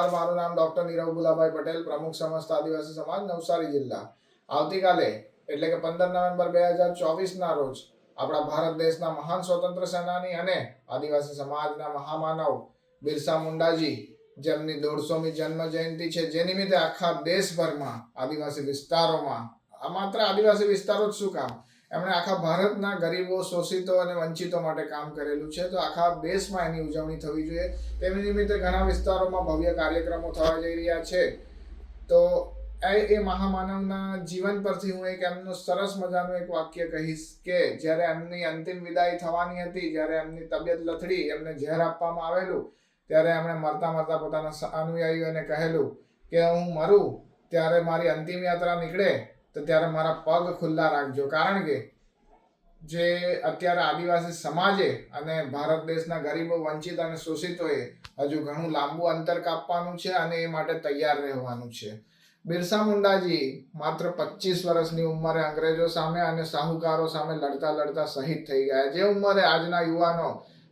નમસ્કાર. મારું નામ ડોક્ટર નીરવ ગુલાભાઈ પટેલ, પ્રમુખ સમસ્ત આદિવાસી સમાજ, નવસારી જિલ્લા. આવતીકાલે, એટલે કે પંદર નવેમ્બર બે હજાર ચોવીસના રોજ, આપણા ભારત દેશના મહાન સ્વતંત્ર સેનાની અને આદિવાસી સમાજના મહામાનવ બિરસા મુંડાજી, જેમની દોઢસોમી જન્મ જયંતિ છે, જે નિમિત્તે આખા દેશભરમાં, આદિવાસી વિસ્તારોમાં, આ માત્ર આદિવાસી વિસ્તારો જ શું કામ? એમણે આખા ભારતના ગરીબો, શોષિતો અને વંચિતો માટે કામ કરેલું છે. તો આખા દેશમાં એની ઉજવણી થવી જોઈએ. તેમની નિમિત્તે ઘણા વિસ્તારોમાં ભવ્ય કાર્યક્રમો થવા જઈ રહ્યા છે. તો એ એ મહામાનવના જીવન પરથી હું એક એમનું સરસ મજાનું એક વાક્ય કહીશ કે જ્યારે એમની અંતિમ વિદાય થવાની હતી, જ્યારે એમની તબિયત લથડી, એમને ઝેર આપવામાં આવેલું, ત્યારે એમણે મરતા મરતા પોતાના અનુયાયીઓને કહેલું કે હું મરું, ત્યારે મારી અંતિમ યાત્રા નીકળે તો ત્યારે મારા પગ ખુલ્લા રાખજો. કારણ કે જે અત્યારે આદિવાસી સમાજે અને ભારત દેશના ગરીબો, વંચિત અને શોષિતોએ હજુ ઘણું લાંબુ અંતર કાપવાનું છે અને એ માટે તૈયાર રહેવાનું છે. બિરસા મુંડાજી માત્ર પચીસ વર્ષની ઉંમરે અંગ્રેજો સામે અને સાહુકારો સામે લડતા લડતા શહીદ થઈ ગયા. જે ઉંમરે આજના યુવાનો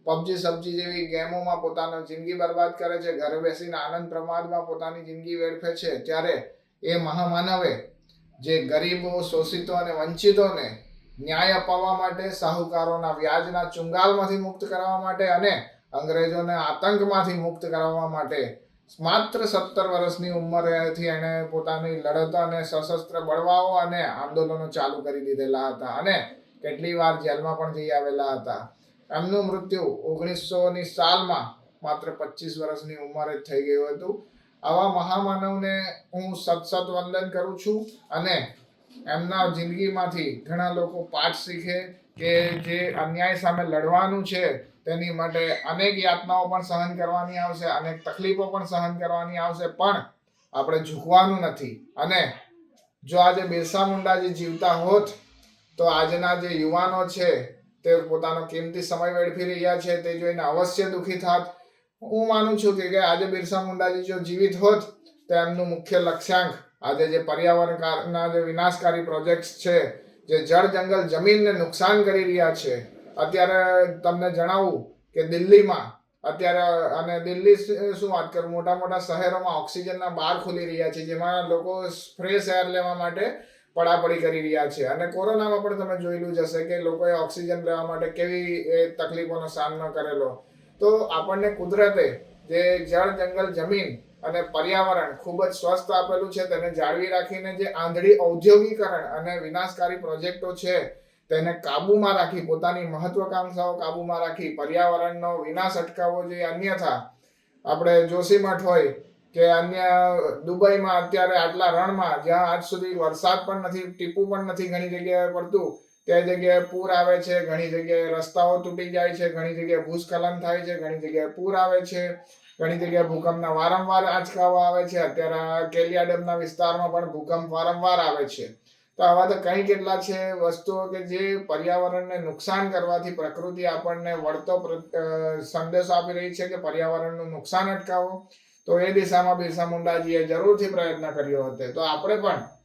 પબજી, સબજી જેવી ગેમોમાં પોતાનો જિંદગી બરબાદ કરે છે, ઘરે બેસીને આનંદ પ્રમાદમાં પોતાની જિંદગી વેડફે છે, ત્યારે એ મહામાનવે જે ગરીબો, શોષિતો અને વંચિતોને ન્યાય અપાવવા માટે, સાહુકારોના વ્યાજના ચુંગાલમાંથી મુક્ત કરાવવા માટે અને અંગ્રેજોને આતંકમાંથી મુક્ત કરાવવા માટે માત્ર સત્તર વર્ષની ઉંમરેથી એણે પોતાની લડત અને સશસ્ત્ર બળવાઓ અને આંદોલનો ચાલુ કરી દીધેલા હતા અને કેટલી વાર જેલમાં પણ જઈ આવેલા હતા. એમનું મૃત્યુ ઓગણીસોની સાલમાં માત્ર પચીસ વર્ષની ઉંમરે જ થઈ ગયું હતું. આવા મહામાનવને હું સત વંદન કરું છું અને એમના જિંદગીમાંથી ઘણા લોકો પાઠ શીખે કે જે અન્યાય સામે લડવાનું છે તેની માટે અનેક યાતનાઓ પણ સહન કરવાની આવશે, અનેક તકલીફો પણ સહન કરવાની આવશે, પણ આપણે ઝૂકવાનું નથી. અને જો આજે બિરસા મુંડાજી જીવતા હોત, તો આજના જે યુવાનો છે તે પોતાનો કિંમતી સમય વેડફી રહ્યા છે, તે જોઈને અવશ્ય દુઃખી થાત હું માનું છું કે કે આજે બિરસા મુંડાજી જો જીવિત હોત તો એમનું મુખ્ય લક્ષ્યાંક આજે જે પર્યાવરણના જે વિનાશકારી પ્રોજેક્ટ્સ છે, જે જળ જંગલ જમીનને નુકસાન કરી રહ્યા છે, અત્યારે તમને જણાવું કે દિલ્હીમાં અત્યારે, અને દિલ્હી શું વાત કરું, મોટા મોટા શહેરોમાં ઓક્સિજનના બાર ખુલી રહ્યા છે, જેમાં લોકો ફ્રેશ એર લેવા માટે પડાપડી કરી રહ્યા છે. અને કોરોનામાં પણ તમે જોયેલું જ હશે કે લોકોએ ઓક્સિજન લેવા માટે કેવી તકલીફોનો સામનો કરેલો. તો આપણને કુદરતે જે જળ, જંગલ, જમીન અને પર્યાવરણ ખૂબ જ સ્વસ્થ આપેલું છે, તેને જાળવી રાખીને જે આંધળી ઔદ્યોગિકરણ અને વિનાશકારી પ્રોજેક્ટો છે, તેને કાબૂમાં રાખી, પોતાની મહત્વકાંક્ષાઓ કાબૂમાં રાખી, પર્યાવરણનો વિનાશ અટકાવવો જોઈએ. અન્યથા, આપણે જોશીમઠ હોય કે અન્ય દુબઈમાં અત્યારે આટલા રણમાં, જ્યાં આજ સુધી વરસાદ પણ નથી, ટીપું પણ નથી ઘણી જગ્યાએ પડતું તે જગ્યાએ પૂર આવે છે, ઘણી જગ્યાએ રસ્તાઓ તૂટી જાય છે, ઘણી જગ્યાએ ભૂસ્ખલન થાય છે, ઘણી જગ્યાએ પૂર આવે છે, ઘણી જગ્યાએ ભૂકંપના વારંવાર આંચકાઓ આવે છે. અત્યારે આ કેલિયા ડેમના વિસ્તારમાં પણ ભૂકંપ વારંવાર આવે છે. તો આવા તો કઈ કેટલા છે વસ્તુઓ કે જે પર્યાવરણને નુકસાન કરવાથી પ્રકૃતિ આપણને વળતો સંદેશો આપી રહી છે કે પર્યાવરણનું નુકસાન અટકાવો. તો એ દિશામાં બિરસા મુંડાજીએ જરૂરથી પ્રયત્ન કર્યો હતો. તો આપણે પણ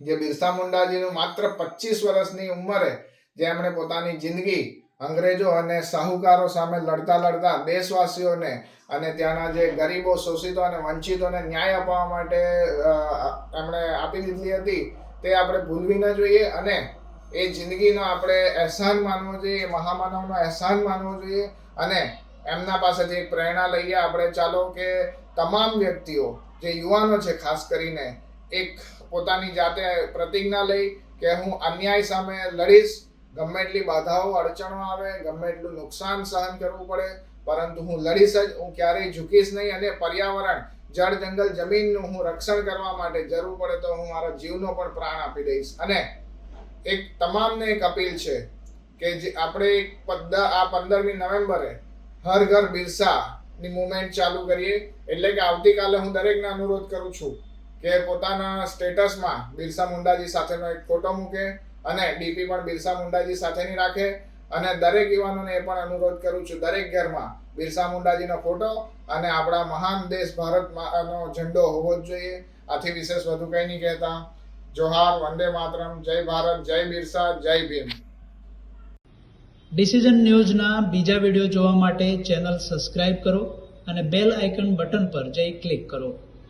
જે બિરસા મુંડાજીનું માત્ર પચીસ વર્ષની ઉંમરે જે એમણે પોતાની જિંદગી અંગ્રેજો અને સાહુકારો સામે લડતા લડતા દેશવાસીઓને અને ત્યાંના જે ગરીબો, શોષિતો અને વંચિતોને ન્યાય અપાવવા માટે એમણે આપી દીધી હતી, તે આપણે ભૂલવી ન જોઈએ અને એ જિંદગીનો આપણે અહેસાન માનવો જોઈએ મહામાનવનો અહેસાન માનવો જોઈએ અને એમના પાસેથી એક પ્રેરણા લઈએ. આપણે ચાલો કે તમામ વ્યક્તિઓ, જે યુવાનો છે, ખાસ કરીને એક પોતાની જાતે પ્રતિજ્ઞા લઈ કે હું અન્યાય સામે લડીશ, ગમે એટલી બાધાઓ અડચણો આવે, ગમે એટલું નુકસાન સહન કરવું પડે, પરંતુ હું લડીશ જ, હું ક્યારેય ઝૂકીશ નહીં અને પર્યાવરણ, જળ, જંગલ, જમીનનું હું રક્ષણ કરવા માટે જરૂર પડે તો હું મારા જીવનો પણ પ્રાણ આપી દઈશ. અને એક તમામને એક અપીલ છે કે જે આપણે આ પંદરમી નવેમ્બરે હર ઘર બિરસાની મુમેન્ટ ચાલુ કરીએ, એટલે કે આવતીકાલે હું દરેકને અનુરોધ કરું છું કે પોતાના સ્ટેટસમાં બિરસા મુંડાજી સાથેનો એક ફોટો મૂકે અને ડીપી પણ બિરસા મુંડાજી સાથેની રાખે અને દરેક યુવાનોને એ પણ અનુરોધ કરું છું, દરેક ઘરમાં બિરસા મુંડાજીનો ફોટો અને આપણા મહાન દેશ ભારત માતાનો ઝંડો હોવો જ જોઈએ. આથી વિશેષ વધુ કંઈ નહીં કહેતા. જોહાર, વંદે માતરમ, જય ભારત, જય બિરસા, જય ભીમ. ડિસિઝન ન્યૂઝના બીજા વીડિયો જોવા માટે ચેનલ સબસ્ક્રાઇબ કરો અને બેલ આઇકન બટન પર જઈ ક્લિક કરો.